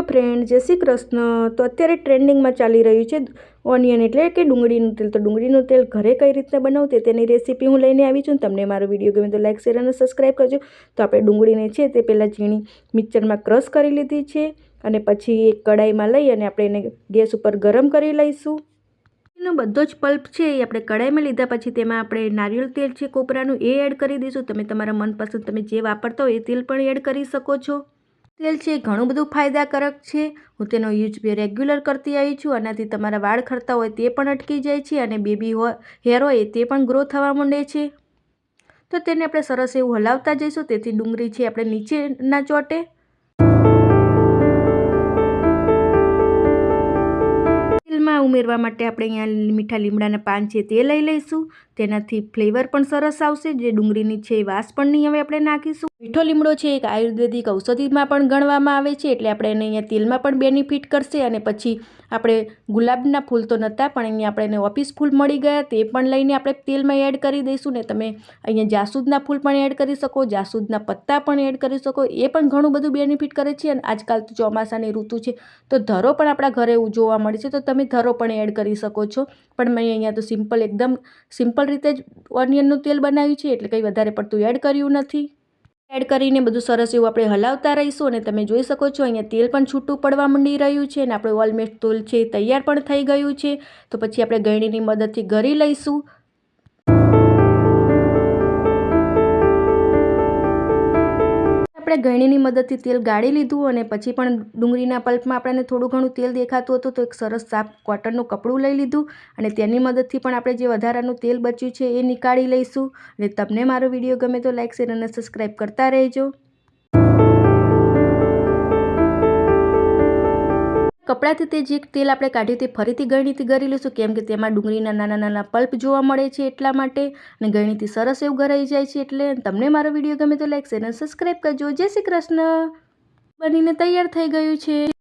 Hello friend જય શ્રી કૃષ્ણ. તો અત્યારે ટ્રેન્ડિંગમાં ચાલી રહ્યું છે ઓનિયન એટલે કે ડુંગળીનું તેલ. તો ડુંગળીનું તેલ ઘરે કઈ રીતે બનાવતી તેની રેસીપી હું લઈને આવી છું. તમને મારો વીડિયો ગમે તો લાઈક શેર અને સબસ્ક્રાઈબ કરજો. તો આપણે ડુંગળીને છે તે પહેલાં ઝીણી મિક્સરમાં ક્રશ કરી લીધી છે અને પછી એક કડાઈમાં લઈ અને આપણે એને ગેસ ઉપર ગરમ કરી લઈશું. એનો બધો જ પલ્પ છે એ આપણે કડાઈમાં લીધા પછી તેમાં આપણે નારિયેળ તેલ છે, કોપરાનું એ એડ કરી દઈશું. તમે તમારા મનપસંદ તમે જે વાપરતા હોય એ તેલ પણ એડ કરી શકો છો. તેલ છે એ ઘણું બધું ફાયદાકારક છે. હું તેનો યુઝ બે રેગ્યુલર કરતી આવી છું. આનાથી તમારા વાળ ખરતા હોય તે પણ અટકી જાય છે અને બેબી હો, હેર હોય તે પણ ગ્રો થવા માંડે છે. તો તેને આપણે સરસ એવું હલાવતા જઈશું. તેથી ડુંગળી છે આપણે નીચેના ચોટે. તેલમાં ઉમેરવા માટે આપણે અહીંયા મીઠા લીમડાના પાન છે તે લઈ લઈશું. તેનાથી ફ્લેવર પણ સરસ આવશે, જે ડુંગળીની છે એ વાસ પણ નહીં હવે આપણે નાખીશું. મીઠો લીમડો છે એક આયુર્વેદિક ઔષધિમાં પણ ગણવામાં આવે છે, એટલે આપણે એને અહીંયા તેલમાં પણ બેનિફિટ કરશે અને પછી આપણે ગુલાબના ફૂલ તો નહોતા, પણ અહીંયા આપણે એને ઓફિસ ફૂલ મળી ગયા, તે પણ લઈને આપણે તેલમાં એડ કરી દઈશું ને તમે અહીંયા જાસૂદના ફૂલ પણ એડ કરી શકો, જાસૂદના પત્તા પણ એડ કરી શકો, એ પણ ઘણું બધું બેનિફિટ કરે છે અને આજકાલ તો ચોમાસાની ઋતુ છે, તો ધરો પણ આપણા ઘરે જોવા મળે છે, તો તમે ધરો પણ એડ કરી શકો છો. પણ મેં અહીંયા તો સિમ્પલ એકદમ સિમ્પલ રીતે જ ઓનિયનનું તેલ બનાવ્યું છે, એટલે કંઈ વધારે પડતું એડ કર્યું નથી. એડ કરીને બધું સરસ એવું આપણે હલાવતા રહીશું અને તમે જોઈ શકો છો, અહીંયા તેલ પણ છૂટું પડવા માંડી રહ્યું છે અને આપણે ઓલમેસ્ટ તેલ છે તૈયાર પણ થઈ ગયું છે. તો પછી આપણે ગળણીની મદદથી ગળી લઈશું. આપણે ગળણીની મદદથી તેલ ગાળી લીધું અને પછી પણ ડુંગળીના પલ્પમાં આપણને થોડું ઘણું તેલ દેખાતું હતું તો એક સરસ સાફ કોટનનું કપડું લઈ લીધું અને તેની મદદથી પણ આપણે જે વધારાનું તેલ બચ્યું છે એ નીકાળી લઈશું. અને તમને મારો વીડિયો ગમે તો લાઇક શેર અને સબસ્ક્રાઈબ કરતા રહેજો. કપડાથી તે જે તેલ આપણે કાઢ્યું તે ફરીથી ગળણીથી ગળી લઈશું. કેમ કે તેમાં ડુંગળીના નાના નાના પલ્પ જોવા મળે છે એટલા માટે અને ગળણીથી સરસ એવું ગરાઈ જાય છે એટલે તમને મારો વીડિયો ગમે તો લાઈક, શેર અને સબસ્ક્રાઈબ કરજો. જય શ્રી કૃષ્ણ. બનીને તૈયાર થઈ ગયું છે.